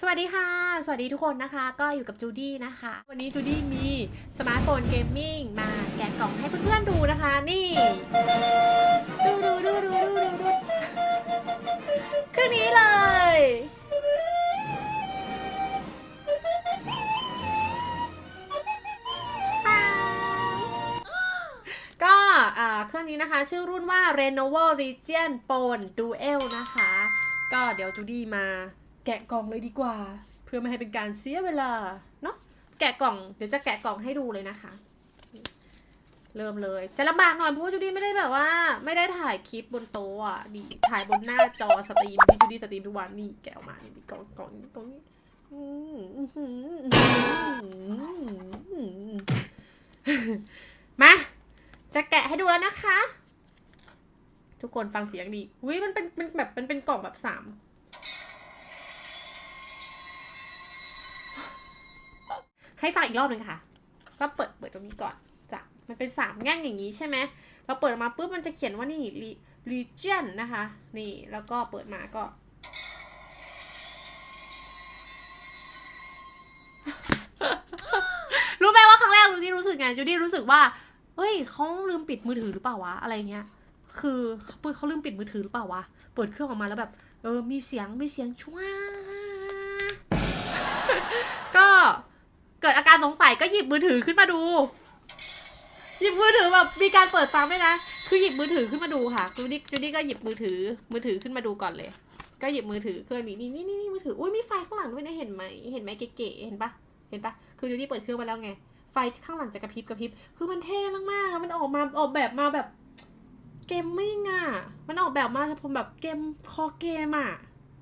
สวัสดีค่ะ สวัสดีทุกคนนะคะ ก็อยู่กับจูดี้นะคะ วันนี้จูดี้มีสมาร์ทโฟนเกมมิ่งมาแกะกล่องให้เพื่อนๆดูนะคะ นี่ดูดูดูดูดูดูดูคือนี้เลย ก็อ่าเครื่องนี้นะคะ ชื่อรุ่นว่า Lenovo Legion Phone Duel นะคะ ก็เดี๋ยวจูดี้มา แกะกล่องเลยดีกว่า เพื่อไม่ให้เป็นการเสียเวลาเนาะแกะกล่องเดี๋ยวจะแกะกล่องให้ดูเลยนะคะ เริ่มเลยจะลำบากหน่อยเพราะว่าจูดี้ไม่ได้แบบว่า ไม่ได้ถ่ายคลิปบนโต๊ะอะนี่ถ่ายบนหน้าจอสตรีมที่จูดี้สตรีมทุกวันนี่แกะออกมานี่กล่องกล่องกล่องนี้มาจะแกะให้ดูแล้วนะคะ ทุกคนฟังเสียงดีอุ้ยมันเป็นเป็นแบบมันเป็นกล่องแบบสาม ให้ฟังอีกรอบหนึ่งค่ะ ก็เปิดเปิดตรงนี้ก่อนจ้ะมันเป็นสามแง่งอย่างนี้ใช่ไหมเราเปิดออกมาปุ๊บมันจะเขียนว่านี่ region นะคะ นี่แล้วก็เปิดมาก็ รู้ไหมว่าครั้งแรกจูดี้รู้สึกไงจูดี้รู้สึกว่าเฮ้ยเขาลืมปิดมือถือหรือเปล่าวะอะไรเงี้ย คือเขาเขาลืมปิดมือถือหรือเปล่าวะ เปิดเครื่องออกมาแล้วแบบเออมีเสียงมีเสียงชัวก็ กิดอาการสงสัยก็หยิบมือถือขึ้นมาดู หยิบมือถือแบบมีการเปิดฟังด้วยนะ คือหยิบมือถือขึ้นมาดูค่ะจูดี้จูดี้ก็หยิบมือถือ มือถือขึ้นมาดูก่อนเลย ก็หยิบมือถือเครื่องนี้นี่นี่นี่มือถืออุ้ยมีไฟข้างหลังด้วยนะเห็นไหมเห็นไหมเก๋ๆเห็นปะเห็นปะคือจูดี้เปิดเครื่องมาแล้วไงไฟข้างหลังจะกระพริบกระพริบคือมันเท่มากๆอะมันออกมาออกแบบมาแบบเกมมิ่งอะ มันออกแบบมาผมแบบเกมคอเกมอะ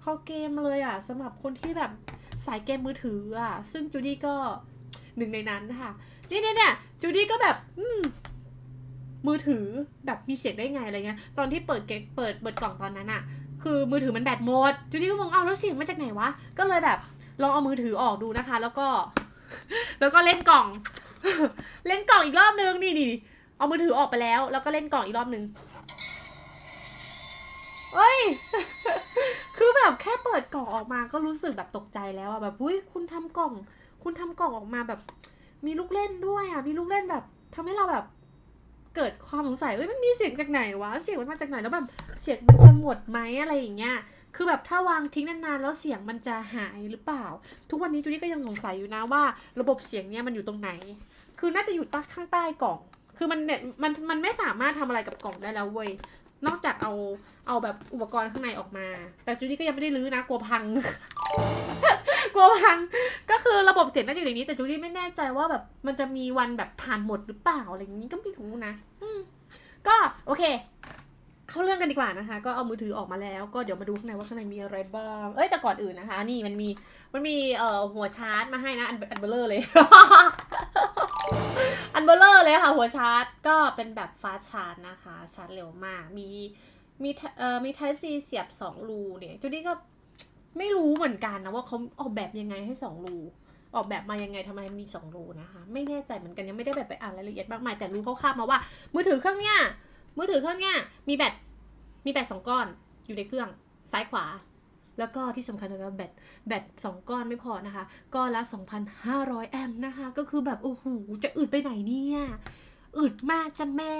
คอเกมเลยอะสำหรับคนที่แบบสายเกมมือถืออะ ซึ่งจูดี้ก็ หนึ่งในนั้นค่ะเนี่ยเนี่ยเนี่ยจูดี้ก็แบบอืมมือถือแบบมีเสียงได้ไงอะไรเงี้ย ตอนที่เปิดเกมเปิดเปิดกล่องตอนนั้นอะคือมือถือมันแบตหมดจูดี้ก็งงเอาแล้วเสียงมาจากไหนวะ ก็เลยแบบลองเอามือถือออกดูนะคะ แล้วก็ แล้วก็เล่นกล่อง เล่นกล่องอีกรอบนึงนี่นี่เอามือถือออกไปแล้ว แล้วก็เล่นกล่องอีกรอบนึงเอ้ย คือแบบแค่เปิดกล่องออกมาก็รู้สึกแบบตกใจแล้วอะแบบอุ้ยคุณทำกล่อง คุณทำกล่องออกมาแบบ มีลูกเล่นด้วยอะ มีลูกเล่นแบบทำให้เราแบบ เกิดความสงสัยเอ้ยมันมีเสียงจากไหนวะ เสียงมันมาจากไหนแล้วแบบเสียงมันจะหมดไหมอะไรอย่างเงี้ยคือแบบถ้าวางทิ้งนานๆแล้วเสียงมันจะหายหรือเปล่า ทุกวันนี้จูดี้ก็ยังสงสัยอยู่นะว่า ระบบเสียงเนี้ยมันอยู่ตรงไหน คือน่าจะอยู่ใต้ข้างใต้กล่อง คือมันเนี่ยมันมันไม่สามารถทำอะไรกับกล่องได้แล้วเว้ยนอกจากเอาเอาแบบอุปกรณ์ข้างในออกมา แต่จูดี้ก็ยังไม่ได้รื้อนะกลัวพัง กลัวพัง ก็คือระบบเสียงน่าจะอยู่ในนี้แต่จูดี้ไม่แน่ใจว่าแบบมันจะมีวันแบบทานหมดหรือเปล่าอะไรอย่างนี้ก็ไม่รู้นะก็โอเค เข้าเรื่องกันดีกว่านะคะ ก็เอามือถือออกมาแล้ว ก็เดี๋ยวมาดูข้างในว่าข้างในมีอะไรบ้าง เอ้ยแต่ก่อนอื่นนะคะ นี่มันมีมันมีเอ่อหัวชาร์จมาให้นะอันอันเบลเลอร์เลย อันเบลเลอร์เลยค่ะ หัวชาร์จก็เป็นแบบฟาสชาร์จนะคะ ชาร์จเร็วมากมีมีเอ่อมี Type C เสียบ 2 รูเนี่ยจูดี้ก็ ไม่รู้เหมือนกันนะว่าเขาออกแบบยังไงให้2รูออกแบบมายังไงทำไมมี2รูนะคะ ไม่แน่ใจเหมือนกันยังไม่ได้แบบไปอ่านรายละเอียดมากมายแต่รู้คร่าวๆมาว่า มือถือเครื่องเนี้ยมือถือเครื่องเนี้ยมีแบตมีแบตสองก้อนอยู่ในเครื่องซ้ายขวา แล้วก็ที่สำคัญเลยว่าแบตแบตสองก้อนไม่พอนะคะก้อนละ 2,500 แอมป์นะคะ ก็คือแบบโอ้โหจะอึดไปไหนเนี่ยอึดมากจ้ะแม่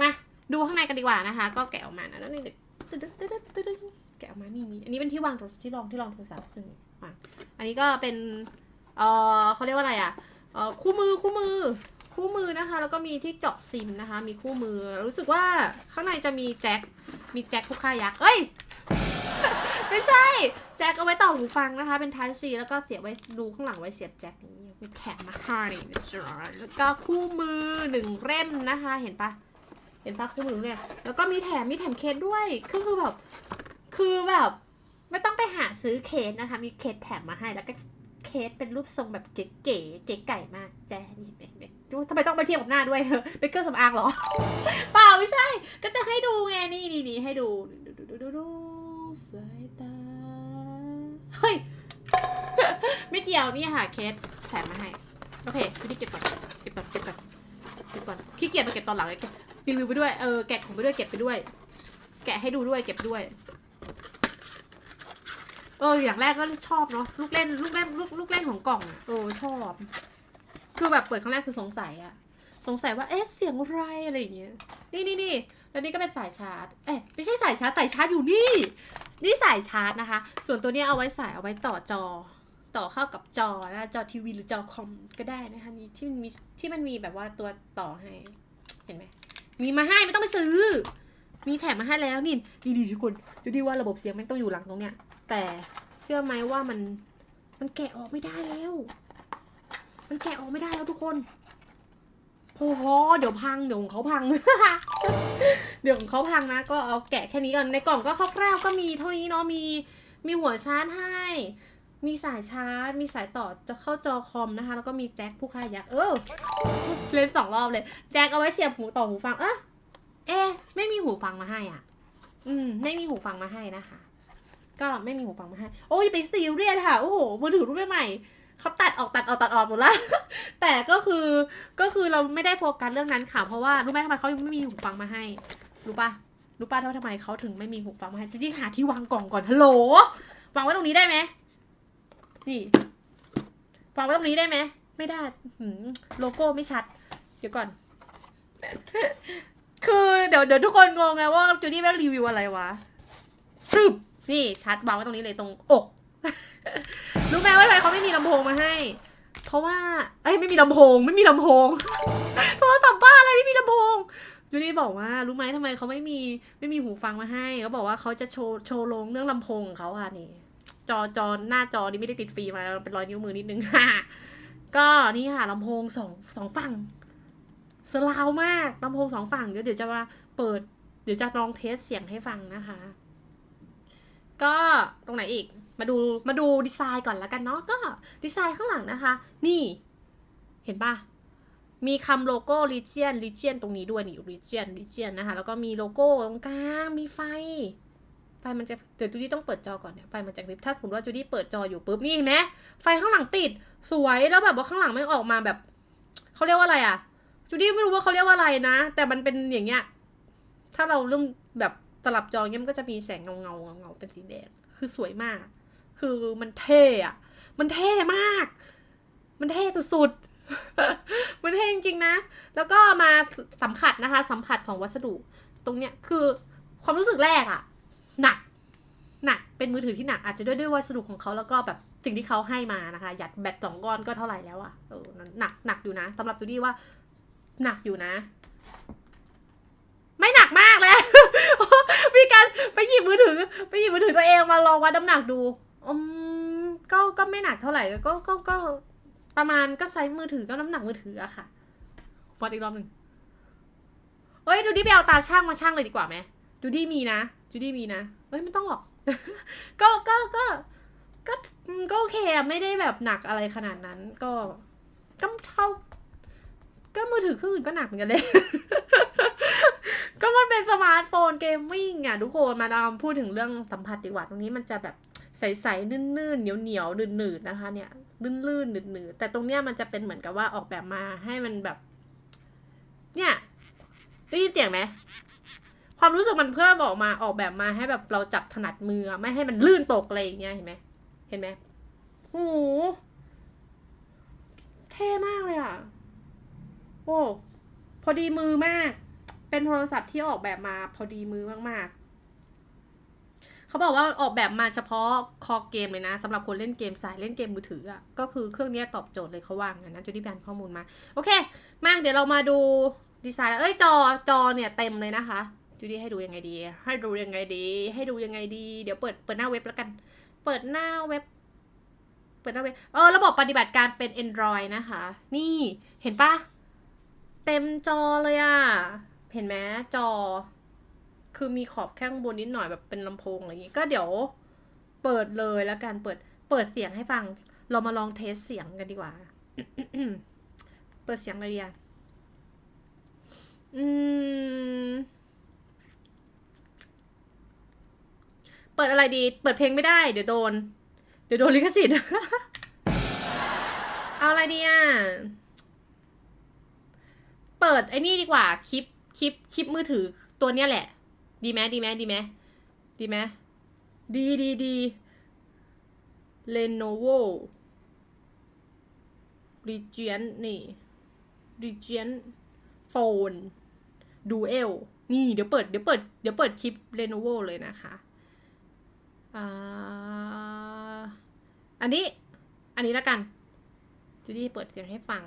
มาดูข้างในกันดีกว่านะคะ ก็แกะออกมานะแล้วนี่ แกะออกมานี่นี่อันนี้เป็นที่วางโทรศัพท์ที่รองที่รองโทรศัพท์นี่มาอันนี้ก็เป็นเออเขาเรียกว่าอะไรอะเออคู่มือคู่มือคู่มือนะคะ แล้วก็มีที่เจาะซิมนะคะ มีคู่มือรู้สึกว่าข้างในจะมีแจ็คมีแจ็คคู่ค่ายักษ์เอ้ยไม่ใช่ แจ็คเอาไว้ต่อหูฟังนะคะ เป็นท y ์ e C แล้วก็เสียบไว้ดูข้างหลังไว้เสียบแจ็คนี้มีแถมมาให้นะจ๊ะแล้วก็คู่มือหนึ่งเล่มนะคะ เห็นปะเห็นปะคู่มือเนี่ยแล้วก็มีแถมมีแถมเคสด้วยคือคือแบบ คือแบบ ไม่ต้องไปหาซื้อเคสนะคะ มีเคสแถมมาให้แล้วก็เคสเป็นรูปทรงแบบเก๋ๆเก๋ไก่มากแจ๊นี่เด็กๆทำไมต้องมาเทียบกับหน้าด้วยเป็นเครื่องสำอางเหรอ เปล่าไม่ใช่ ก็จะให้ดูไงนี่นี่นี่ให้ดูดูดูดูดูดูสายตาเฮ้ยไม่เกี่ยวนี่ค่ะเคสแถมมาให้โอเคพี่เก็บก่อนเก็บก่อนเก็บก่อนเก็บก่อนขี้เกียจมาเก็บตอนหลังเลยเก็บรีวิวไปด้วยเออแกะของไปด้วยเก็บไปด้วย แกะให้ดูด้วยเก็บไปด้วย เอออย่างแรกก็ชอบเนาะลูกเล่นลูกเล่นลูกลูกเล่นของกล่องอะเออชอบ คือแบบเปิดครั้งแรกคือสงสัยอะสงสัยว่าเอ๊ะเสียงอะไรอะไรอย่างเงี้ยนี่นี่นี่แล้วนี่ก็เป็นสายชาร์จ เอ๊ะไม่ใช่สายชาร์จสายชาร์จอยู่นี่ นี่สายชาร์จนะคะ ส่วนตัวนี้เอาไว้สายเอาไว้ต่อจอ ต่อเข้ากับจอนะจอทีวีหรือจอคอมก็ได้นะคะนี่ที่มันมีที่มันมีแบบว่าตัวต่อให้เห็นไหมมีมาให้ไม่ต้องไปซื้อ มีแถมมาให้แล้วนี่นี่ดีทุกคนดูดีว่าระบบเสียงไม่ต้องอยู่หลังตรงเนี้ย แต่เชื่อไหมว่ามันมันแกะออกไม่ได้แล้ว มันแกะออกไม่ได้แล้วทุกคนโอ้โหเดี๋ยวพัง เดี๋ยวของเขาพัง เดี๋ยวของเขาพังนะ ก็เอาแกะแค่นี้ก่อน ในกล่องก็คร่าวๆก็มีเท่านี้เนาะ มี มีหัวชาร์จให้ มีสายชาร์จ มีสายต่อจะเข้าจอคอมนะคะ แล้วก็มีแจ็คผู้ค่ายักษ์ เออ เล่นสองรอบเลย แจ็คเอาไว้เสียบหูต่อหูฟัง เอะเอ๊ไม่มีหูฟังมาให้อะ อืม ไม่มีหูฟังมาให้นะคะ ก็ไม่มีหูฟังมาให้ โอ้ยไปซีเรียสค่ะ โอ้โห มือถือรุ่นใหม่เขาตัดออกตัดออกตัดออกหมดละ แต่ก็คือก็คือเราไม่ได้โฟกัสเรื่องนั้นค่ะ เพราะว่ารู้ไหมทำไมเขายังไม่มีหูฟังมาให้ รู้ปะรู้ปะว่าทำไมเขาถึงไม่มีหูฟังมาให้จะที่หาที่วางกล่องก่อนฮัลโหลวางไว้ตรงนี้ได้ไหมนี่วางไว้ตรงนี้ได้ไหมไม่ได้โลโก้ไม่ชัด เดี๋ยวก่อน คือเดี๋ยวเดี๋ยวทุกคนงงไงว่าจูดี้แม่รีวิวอะไรวะซึบ นี่ชัดวางไว้ตรงนี้เลยตรงอก รู้ไหมว่าทำไมเขาไม่มีลำโพงมาให้ เพราะว่า เอ้ยไม่มีลำโพง ไม่มีลำโพงโทรศัพท์บ้าอะไรไม่มีลำโพงจูดี้บอกว่ารู้ไหมทำไมเขาไม่มีไม่มีหูฟังมาให้เขาบอกว่าเขาจะโชว์โชว์ลงเรื่องลำโพงของเขาค่ะนี่ จอจอหน้าจอนี่ไม่ได้ติดฟิล์มมาเป็นรอยนิ้วมือนิดนึงก็นี่ค่ะลำโพงสองสองฝั่งสลาวมากลำโพงสองฝั่งเดี๋ยวเดี๋ยวจะมาเปิด เดี๋ยวจะลองเทสเสียงให้ฟังนะคะ ก็ตรงไหนอีกมาดูมาดูดีไซน์ก่อนแล้วกันเนาะก็ดีไซน์ข้างหลังนะคะ นี่เห็นปะมีคำโลโก้ Legion Legion ตรงนี้ด้วยนี่ Legion Legion นะคะ แล้วก็มีโลโก้ตรงกลางมีไฟ ไฟมันจะเดี๋ยวจูดี้ต้องเปิดจอก่อนเนี่ยไฟมันจะริบถ้าสมมติว่าจูดี้เปิดจออยู่ปุ๊บนี่เห็นไหมไฟข้างหลังติดสวยแล้วแบบว่าข้างหลังไมันออกมาแบบเขาเรียกว่าอะไรอะจูดี้ไม่รู้ว่าเขาเรียกว่าอะไรนะ แต่มันเป็นอย่างเงี้ย ถ้าเราเริ่มแบบ สลับจอเงี้ยมันก็จะมีแสงเงาเงาๆเงาเป็นสีแดง คือสวยมาก คือมันเท่อะมันเท่มาก มันเท่สุดๆ มันเท่จริงๆนะ แล้วก็มาสัมผัสนะคะ สัมผัสของวัสดุ ตรงเนี้ยคือความรู้สึกแรกอะหนักหนักเป็นมือถือที่หนักอาจจะด้วยด้วยวัสดุของเขาแล้วก็แบบสิ่งที่เขาให้มานะคะหยัดแบตสองก้อนก็เท่าไหร่แล้วอะเออหนักหนักอยู่นะสำหรับตูดี้ว่า หนักอยู่นะ ไม่หนักมากเลย มีการไปหยิบมือถือ ไปหยิบมือถือตัวเองมาลองวัดน้ำหนักดูอืมก็ก็ไม่หนักเท่าไหร่ก็ก็ก็ประมาณก็ไซส์มือถือก็น้ำหนักมือถืออะค่ะวัดอีกรอบหนึ่งเอ้ยจูดี้ไปเอาตาช่างมาช่างเลยดีกว่าไหมจูดี้มีนะจูดี้มีนะเอ้ยไม่ต้องหรอก ก็ก็ก็ก็ก็โอเคอะไม่ได้แบบหนักอะไรขนาดนั้น ก็ก็เท่า ก็มือถือเครื่องอื่นก็หนักเหมือนกันเลย ก็มันเป็นสมาร์ทโฟนเกมมิ่งอะทุกคนมาดามพูดถึงเรื่องสัมผัสดีกว่าตรงนี้มันจะแบบใสๆนื่นๆเหนียวๆหนืดๆนะคะ เนี่ยลื่นๆหนืดๆแต่ตรงเนี้ยมันจะเป็นเหมือนกับว่าออกแบบมาให้มันแบบ เนี่ยได้ยินเสียงไหมความรู้สึกมันเพื่อบอกมาออกแบบมาให้แบบเราจับถนัดมือไม่ให้มันลื่นตกอะไรอย่างเงี้ยเห็นไหมเห็นไหมโอ้โหเท่มากเลยอะ อ้พอดีมือมาก เป็นโทรศัพท์ที่ออกแบบมาพอดีมือมากๆ เขาบอกว่าออกแบบมาเฉพาะคอเกมเลยนะสำหรับคนเล่นเกมสายเล่นเกมมือถืออะก็คือเครื่องนี้ตอบโจทย์เลยเขาว่างนนะจุดที่แบนข้อมูลมา โอเค มาเดี๋ยวเรามาดูดีไซน์เอ้ยจอจอเนี่ยเต็มเลยนะคะจูดี้ให้ดูยังไงดี ให้ดูยังไงดี ให้ดูยังไงดี เดี๋ยวเปิดเปิดหน้าเว็บแล้วกัน เปิดหน้าเว็บ เปิดหน้าเว็บ เออ ระบบปฏิบัติการเป็น Android นะคะ นี่ เห็นปะ เต็มจอเลยอะเห็นไหมจอ คือมีขอบแข้างบนนิดหน่อยแบบเป็นลำโพงอะไรอย่างงี้ก็เดี๋ยวเปิดเลยแล้วกันเปิดเปิดเสียงให้ฟัง เรามาลองเทสเสียงกันดีกว่า เปิดเสียงอะไรดีอะอืม เปิดอะไรดี เปิดเพลงไม่ได้ เดี๋ยวโดน เดี๋ยวโดนลิขสิทธิ์ เอาอะไรดีอะ เปิดไอ้นี่ดีกว่าคลิปคลิปคลิปมือถือตัวเนี้ยแหละ ดีไหมดีไหมดีไหมดีไหมดีดีดี Lenovo Regent นี่ Regent Phone Duel นี่เดี๋ยวเปิดเดี๋ยวเปิดเดี๋ยวเปิดคลิป Lenovo เลยนะคะอ่าอันนี้ อันนี้แล้วกันจูดี้เปิดเสียงให้ฟัง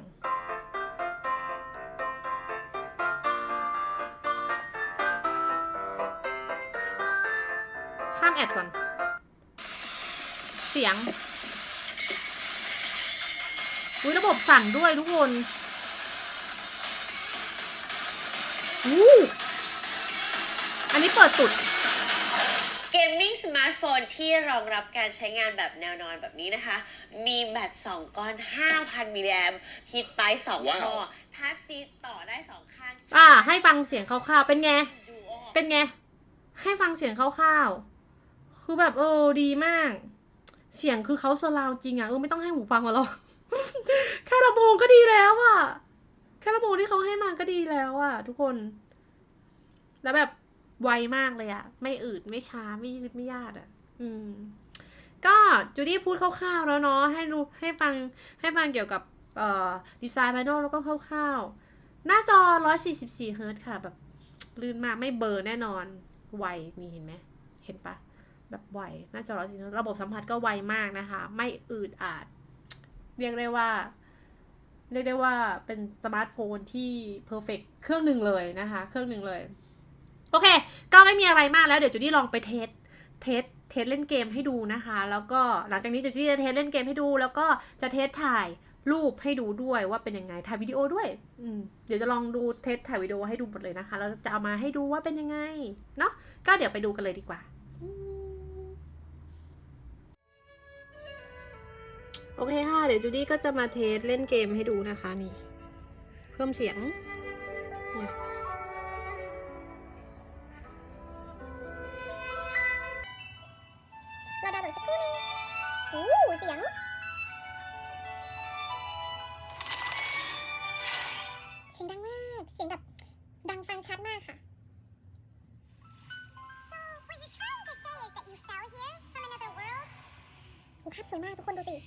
ข้ามแอดก่อน เสียง อุ้ยระบบสั่นด้วยทุกคนอู้อันนี้เปิดสุดเกมมิ่งสมาร์ทโฟนที่รองรับการใช้งานแบบแนวนอนแบบนี้นะคะ มีแบต2ก้อน 5,000 มิลลิแอมฮิตไป2ว้าวข้อ Type C ต่อได้ 2 ข้าง อ่า ให้ฟังเสียงคร่าวๆ เป็นไงดูออกเป็นไง ให้ฟังเสียงคร่าวๆ คือแบบเออดีมาก เสียงคือเขาสลาวจริงอะเออไม่ต้องให้หูฟังมาหรอกแค่ลำโพงก็ดีแล้วอะแค่ลำโพงที่เขาให้มาก็ดีแล้วอะทุกคน แล้วแบบไวมากเลยอะไม่อืดไม่ช้าไม่ยืดไม่ยาดอะอืม ก็จูดี้พูดคร่าวๆแล้วเนาะให้รู้ให้ฟังให้ฟังเกี่ยวกับเอ่อดีไซน์ภายนอกแล้วก็คร่าวๆหน้าจอ 144เฮิร์ตค่ะแบบลื่นมากไม่เบลอร์แน่นอน ไวมีเห็นไหมเห็นปะ แบบไวหน้าจอ144เฮิร์ตซ์ระบบสัมผัสก็ไวมากนะคะ ไม่อืดอาด เรียกได้ว่า เรียกได้ว่าเป็นสมาร์ทโฟนที่เพอร์เฟกเครื่องหนึ่งเลยนะคะ เครื่องหนึ่งเลย โอเค ก็ไม่มีอะไรมากแล้ว เดี๋ยวจูดี้ลองไปเทสเทสเทสเล่นเกมให้ดูนะคะ แล้วก็หลังจากนี้จูดี้จะเทสเล่นเกมให้ดู แล้วก็จะเทสถ่ายรูปให้ดูด้วยว่าเป็นยังไงถ่ายวิดีโอด้วย อืมเดี๋ยวจะลองดูเทสถ่ายวิดีโอให้ดูหมดเลยนะคะ แล้วจะเอามาให้ดูว่าเป็นยังไง เนาะก็เดี๋ยวไปดูกันเลยดีกว่า โอเคค่ะ เดี๋ยวจูดี้ก็จะมาเทสเล่นเกมให้ดูนะคะนี่ เพิ่มเสียงเราดาวน์โหลดสักครู่นึงโอ้เสียง เสียงดังมาก เสียงแบบดังฟังชัดมากค่ะ So what you're trying to say is that you fell here from another world โอ้ภาพสวยมากทุกคนดูสิ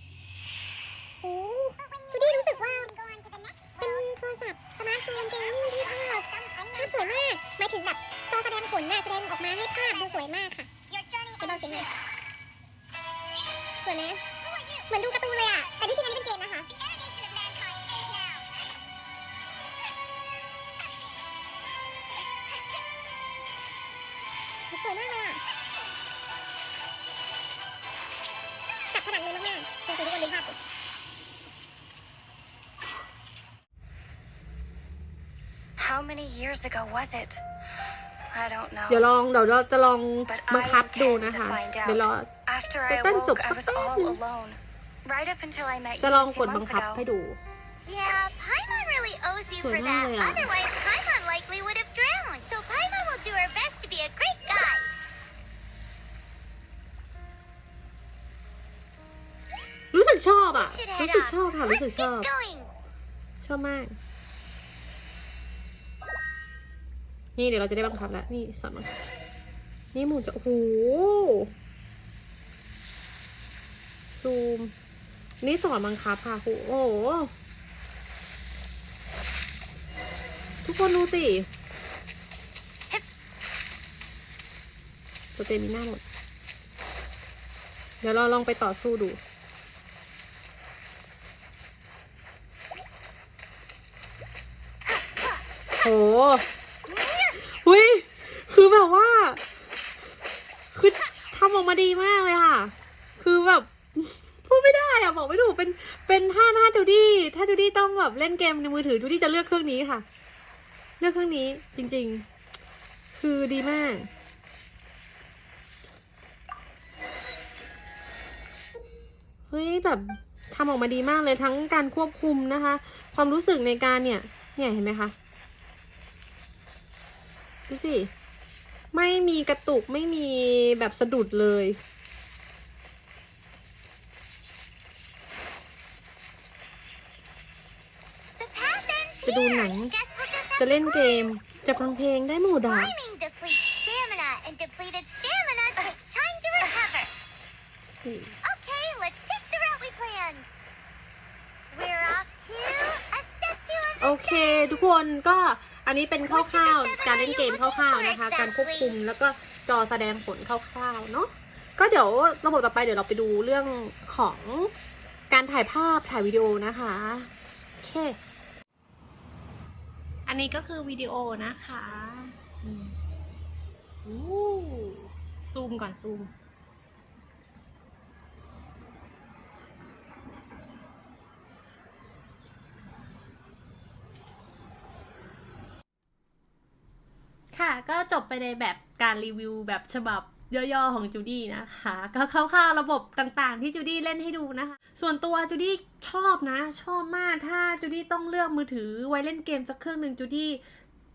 years ago was it? I don't know. เดี๋ยวลองเดี๋ยวเราจะลอง But บังคับ I ดู intend นะ to คะ find เดี๋ยว out. รอ After แต่ I เต้นจบ awoke, สั I ก was แป๊บ all นึง alone. Right up until I met จะ you ลอง two กดบัง months คับ ago. ให้ดู Yeah, Paimon really owes you Sure, for that. yeah. Otherwise, Paimon likely would have drowned. So Paimon will do her best to be a great guy. รู้สึกชอบอะ Should รู้ head สึก off. ชอบค่ะ รู้ Let's สึกชอบ get going. ชอบมาก นี่เดี๋ยวเราจะได้บังคับแล้ว นี่สอนบังคับนี่หมุนจะ โอ้โห ซูม นี่สอนบังคับค่ะครูโอ้โห ทุกคนดูสิตัวเต็มมีหน้าหมด เดี๋ยวเราลองไปต่อสู้ดูโหหุยคือแบบว่า คือทำออก มาดีมากเลยค่ะ คือแบบพูดไม่ได้อะบอกไม่ถูกเป็นเป็นท่าหน้าจูดี้ถ้าจูดี้ต้องแบบเล่นเกมในมือถือจูดี้จะเลือกเครื่องนี้ค่ะ เลือกเครื่องนี้จริง ๆ คือดีมากเฮ้ยแบบทำออกมาดีมากเลยทั้งการควบคุมนะคะ ความรู้สึกในการเนี่ย เนี่ยเห็นไหมคะดูสิ ไม่มีกระตุกไม่มีแบบสะดุดเลย The path ends จะดูหนัง here. Guess we'll just have จะเล่น to เกม จะฟังเพลงได้หมดอะ Climbing depletes stamina, and depleted stamina takes time to recover. Okay, let's And we're off to a statue of โอเค ทุกคนก็ อันนี้เป็นคร่าวๆ การเล่นเกมคร่าวๆนะคะ การควบคุมแล้วก็จอแสดงผลคร่าวๆเนาะ ก็เดี๋ยวระบบต่อไปเดี๋ยวเราไปดูเรื่องของการถ่ายภาพถ่ายวิดีโอนะคะโอเค อันนี้ก็คือวิดีโอนะคะอืมอู้ซูมก่อนซูม ก็จบไปในแบบการรีวิวแบบฉบับย่อๆของจูดี้นะคะ ก็คร่าวๆระบบต่างๆที่จูดี้เล่นให้ดูนะคะ ส่วนตัวจูดี้ชอบนะ ชอบมากถ้าจูดี้ต้องเลือกมือถือไว้เล่นเกมสักเครื่องหนึ่งจูดี้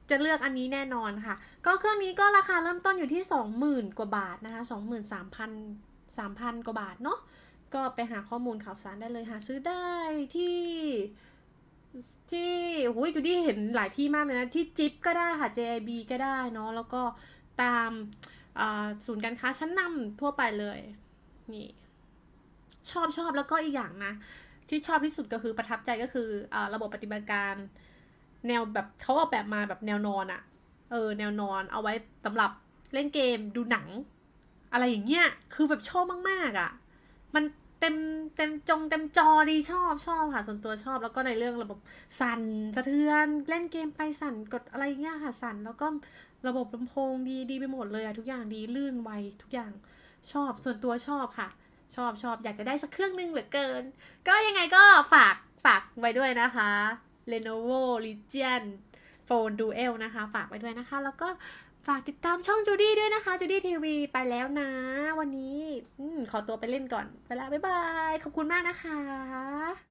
จะเลือกอันนี้แน่นอนค่ะ ก็เครื่องนี้ก็ราคาเริ่มต้นอยู่ที่ 20,000 กว่าบาทนะคะ23,000 3,000 กว่าบาทเนาะก็ไปหาข้อมูลข่าวสารได้เลยหาซื้อได้ที่ ที่หุยจูดี้เห็นหลายที่มากเลยนะ ที่จิ๊บก็ได้ค่ะ JIB ก็ได้เนาะแล้วก็ตามอ่าศูนย์การค้าชั้นนำทั่วไปเลย นี่ ชอบชอบแล้วก็อีกอย่างนะ ที่ชอบที่สุดก็คือประทับใจก็คืออาระบบปฏิบัติการ แนวแบบเขาออกแบบมาแบบแนวนอนอะเออแนวนอนเอาไว้สำหรับเล่นเกมดูหนัง อะไรอย่างเงี้ยคือแบบชอบมากๆอะมัน เต็มเต็มจงเต็มจอดีชอบชอบค่ะส่วนตัวชอบแล้วก็ในเรื่องระบบสั่นสะเทือนเล่นเกมไปสั่นกดอะไรเงี้ยค่ะสั่นแล้วก็ระบบลำโพงดีดีไปหมดเลยอะทุกอย่างดีลื่นไวทุกอย่างชอบส่วนตัวชอบค่ะ ชอบชอบอยากจะได้สักเครื่องหนึงเหลือเกิน ก็ยังไงก็ฝากฝากไว้ด้วยนะคะ Lenovo Legion Phone Duel นะคะ ฝากไว้ด้วยนะคะ แล้วก็ ฝากติดตามช่องจูดี้ด้วยนะคะจูดี้ทีวีไปแล้วนะ วันนี้อขอตัวไปเล่นก่อน ไปแล้วบ๊ายบาย ขอบคุณมากนะคะ